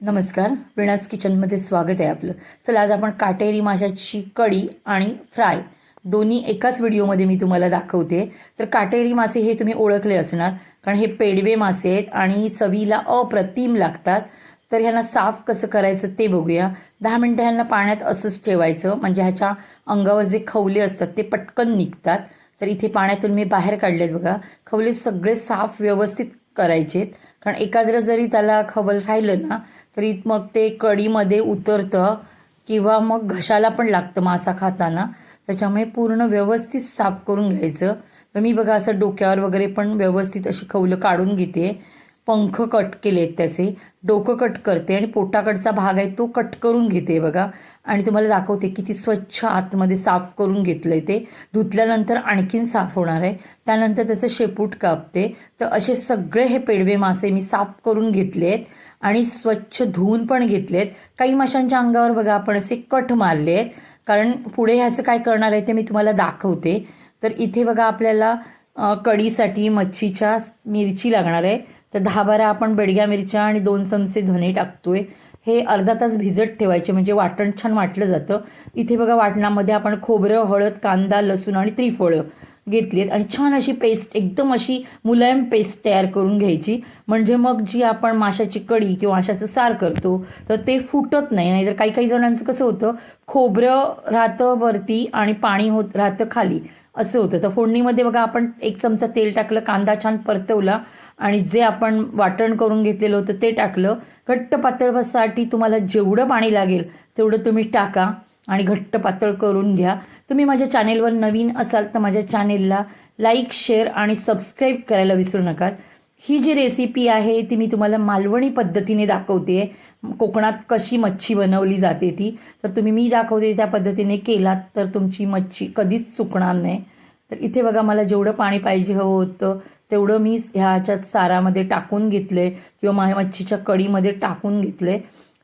नमस्कार विणाज किचनमध्ये स्वागत आहे आपलं. चला आज आपण काटेरी माशाची कढी आणि फ्राय दोन्ही एकाच व्हिडिओमध्ये मी तुम्हाला दाखवते. तर काटेरी मासे हे तुम्ही ओळखले असणार कारण हे पेडवे मासे आहेत आणि चवीला अप्रतिम लागतात. तर ह्यांना साफ कसं करायचं ते बघूया. दहा मिनटं ह्यांना पाण्यात असंच ठेवायचं म्हणजे ह्याच्या अंगावर जे खवले असतात ते पटकन निघतात. तर इथे पाण्यातून मी बाहेर काढलेत बघा. खवले सगळे साफ व्यवस्थित करायचेत. कारण एकाग्र जरी त्याला खवल राहिलं ना तरी मग ते कडीमध्ये उतरतं किंवा मग घशाला पण लागतं मासा खाताना. त्याच्यामुळे पूर्ण व्यवस्थित साफ करून घ्यायचं. तर मी बघा असं डोक्यावर वगैरे पण व्यवस्थित अशी खवलं काढून घेते. पंख कट केले आहेत त्याचे. डोकं कट करते आणि पोटाकडचा भाग आहे तो कट करून घेते बघा. आणि तुम्हाला दाखवते किती स्वच्छ आतमध्ये साफ करून घेतलं आहे ते. धुतल्यानंतर आणखीन साफ होणार आहे. त्यानंतर त्याचं शेपूट कापते. तर असे सगळे हे पेडवे मासे मी साफ करून घेतले आहेत आणि स्वच्छ धुवून पण घेतलेत. काही माशांच्या अंगावर बघा आपण असे कट मारले आहेत कारण पुढे ह्याचं काय करणार आहे ते मी तुम्हाला दाखवते. तर इथे बघा आपल्याला कढीसाठी मच्छीच्या मिरची लागणार आहे. तर दहा बारा आपण बेडग्या मिरच्या आणि दोन चमचे धने टाकतोय. हे अर्धा तास भिजत ठेवायचे म्हणजे वाटण छान वाटलं जातं. इथे बघा वाटणामध्ये आपण खोबरं हळद कांदा लसूण आणि त्रिफळं घेतली आहेत आणि छान अशी पेस्ट एकदम अशी मुलायम पेस्ट तयार करून घ्यायची. म्हणजे मग जी आपण माशाची कढी किंवा माशाचं सार करतो तर ते फुटत नाही. नाहीतर काही काही जणांचं कसं होतं खोबरं राहतं वरती आणि पाणी होत राहतं खाली. असं होतं. तर फोडणीमध्ये बघा आपण एक चमचा तेल टाकलं कांदा छान परतवला आणि जे आपण वाटण करून घेतलेलं होतं ते टाकलं. घट्ट पातळसाठी तुम्हाला जेवढं पाणी लागेल तेवढं तुम्ही टाका आणि घट्ट पातळ करून घ्या. तुम्ही माझ्या चॅनेलवर नवीन असाल तर माझ्या चॅनेलला लाईक शेअर आणि सबस्क्राईब करायला विसरू नका. ही जी रेसिपी आहे ती मी तुम्हाला मालवणी पद्धतीने दाखवते. कोकणात कशी मच्छी बनवली जाते ती. तर तुम्ही मी दाखवते त्या पद्धतीने केलात तर तुमची मच्छी कधीच चुकणार नाही. तर इथे बघा मला जेवढं पाणी पाहिजे हवं होतं तेवढं मी ह्याच्यात सारामध्ये टाकून घेतले किंवा मा मच्छीच्या कढीमध्ये टाकून घेतले.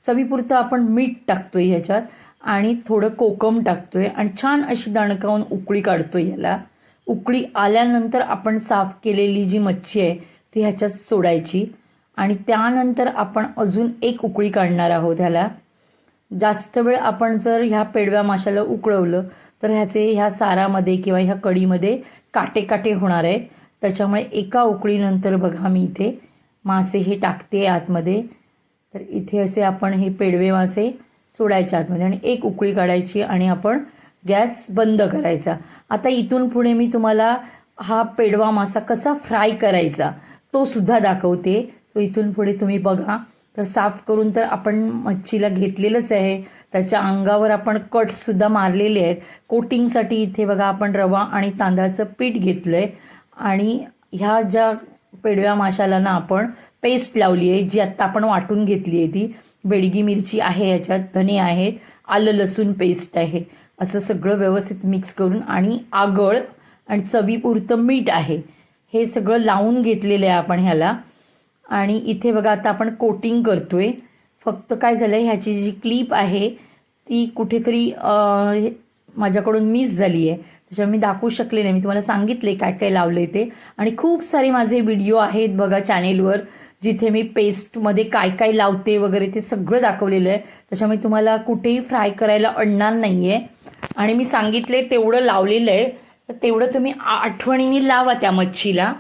चवीपुरतं आपण मीठ टाकतो आहे ह्याच्यात आणि थोडं कोकम टाकतो आहे आणि छान अशी दणकावून उकळी काढतो आहे ह्याला. उकळी आल्यानंतर आपण साफ केलेली जी मच्छी आहे ती ह्याच्यात सोडायची आणि त्यानंतर आपण अजून एक उकळी काढणार आहोत ह्याला. जास्त वेळ आपण जर ह्या पेडव्या माशाला उकळवलं तर ह्याचे ह्या सारामध्ये किंवा ह्या कढीमध्ये काटे काटे होणार आहेत त्याच्यामुळे एका उकळीनंतर बघा मी इथे मासे हे टाकते आतमध्ये. तर इथे असे आपण हे पेडवे मासे सोडायचे आतमध्ये आणि एक उकळी काढायची आणि आपण गॅस बंद करायचा. आता इथून पुढे मी तुम्हाला हा पेडवा मासा कसा फ्राय करायचा तो सुद्धा दाखवते. तो इथून पुढे तुम्ही बघा. तर साफ करून तर आपण मच्छीला घेतलेलंच आहे. त्याच्या अंगावर आपण कटसुद्धा मारलेले आहेत. कोटिंगसाठी इथे बघा आपण रवा आणि तांदळाचं पीठ घेतलं आहे आणि ह्या ज्या पेडव्या माशाला ना आपण पेस्ट लावली आहे जी आत्ता आपण वाटून घेतली आहे ती. बेडगी मिरची आहे याच्यात धने आहेत आलं लसूण पेस्ट आहे. असं सगळं व्यवस्थित मिक्स करून आणि आगळ आणि चवीपुरतं मीठ आहे. हे सगळं लावून घेतलेलं आहे आपण ह्याला. आणि इथे बघा आता आपण कोटिंग करतो आहे फक्त काय झालं आहे ह्याची जी क्लिप आहे ती कुठेतरी माझ्याकडून मिस झाली आहे त्याच्यामुळे मी दाखवू शकले नाही. मी तुम्हाला सांगितले काय काय लावले ते. आणि खूप सारे माझे व्हिडिओ आहेत बघा चॅनेलवर जिथे मी पेस्टमध्ये काय काय लावते वगैरे ते सगळं दाखवलेलं आहे. त्याच्यामुळे तुम्हाला कुठेही फ्राय करायला अडणार नाही आहे आणि मी सांगितले तेवढं लावलेलं आहे. तर तेवढं तुम्ही आठवणीने लावा त्या मच्छीला.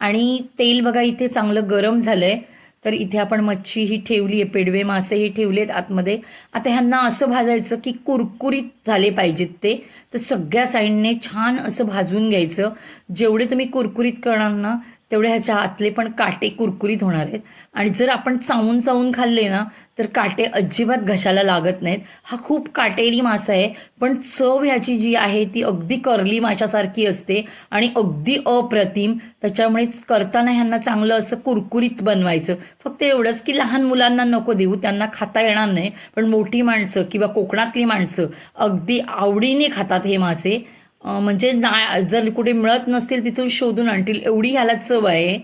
आणि तेल बघा इथे चांगलं गरम झालं आहे तर इथे आपण मच्छी ही ठेवली आहे पेडवे मासे ही ठेवलेत आतमध्ये. आता ह्यांना असं भाजायचं की कुरकुरीत झाले पाहिजेत ते. तर सगळ्या साईडने छान असं भाजून घ्यायचं. जेवढे तुम्ही कुरकुरीत करणार ना तेवढे ह्याच्या आतले पण काटे कुरकुरीत होणार आहेत. आणि जर आपण चावून चावून खाल्ले ना तर काटे अजिबात घशाला लागत नाहीत. हा खूप काटेरी मासा आहे पण चव ह्याची जी आहे ती अगदी करली माशासारखी असते आणि अगदी अप्रतिम. त्याच्यामुळेच करताना ह्यांना चांगलं असं कुरकुरीत बनवायचं. फक्त एवढंच की लहान मुलांना नको देऊ त्यांना खाता येणार नाही. पण मोठी माणसं किंवा कोकणातली माणसं अगदी आवडीने खातात हे मासे. म्हणजे ना जर कुठे मिळत नसतील तिथून शोधून आणतील. एवढी ह्याला चव आहे.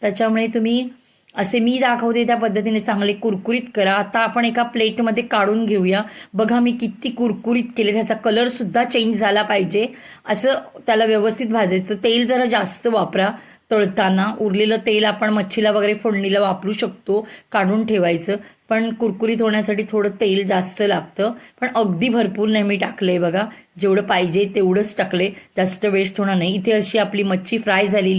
त्याच्यामुळे तुम्ही असे मी दाखवते त्या पद्धतीने चांगले कुरकुरीत करा. आता आपण एका प्लेटमध्ये काढून घेऊया. बघा मी किती कुरकुरीत केले त्याचा कलरसुद्धा चेंज झाला पाहिजे. असं त्याला व्यवस्थित भाजायचं. तेल जरा जास्त वापरा. तळताना उरलेलं तेल आपण मच्छीला वगैरे फोडणीला वापरू शकतो काढून ठेवायचं. पण कुरकुरीत होण्यासाठी थोडं तेल जास्त लागतं. पण अगदी भरपूर नाही मी टाकलं आहे बघा. जेवढं पाहिजे तेवढंच टाकले जास्त वेस्ट होणार नाही. इथे अशी आपली मच्छी फ्राय झालेली